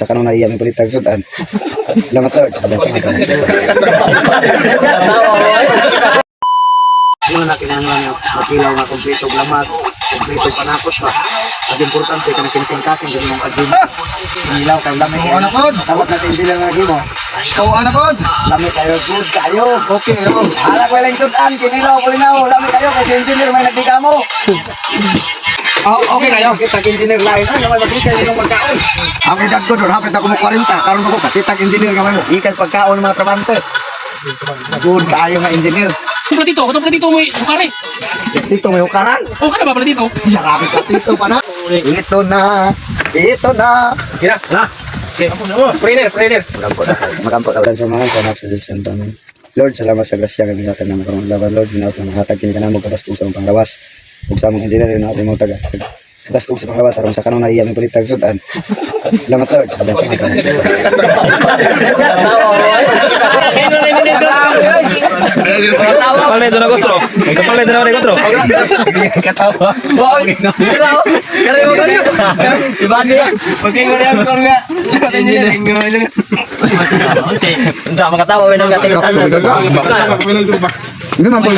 Sa kanong naiya may palit tag sudan. Salamat Lord. Ano na kinahanglan nga makilaw nga kompleto blamat, kompleto panakot ba. Ang importante ka na kinisingkasin din yung agim. Kinilaw kay lamay. Oo, anak ko. Tawag natin hindi lang lagi mo. Oo, anak ko. Lamay kayo, good kayo. Okay, oo. Hala ko lang sudan, kinilaw ko linaw. Lamay kayo kasi engineer may nagdiga mo. Oh, okay kayo. Kita engineer lain ay naman magkita yung pagkaon. Ang edad ko doon, hapit ako mo 40. Karon ako katitag engineer ka mo. Ikas pagkaon ng mga trabante. Good kayo nga engineer. Kung platito, kung platito mo ukari. Dito may ukaran. O ka na ba platito? Sarami ka dito pa na. Ito na. Ito na. Kira, na. Prayer, prayer. Makampo ka sa mga kanak sa tamin. Lord, salamat sa grasya nga ginatan na makarong laban. Lord, ginawat na makahatag kini ka na mo kabaskog sa mga panglawas. Ug sa among engineer na natin mo taga. Kabaskog sa panglawas aron sa kanong naiya may palit tag sudan. Salamat Lord. Kapal na ito na gostro. Kapal na ito na gostro. Katawa. Kira mo ganyo. Iba niya. Yan ko nga. Engineer. Entah makatawa we nang gating ano. Hindi man po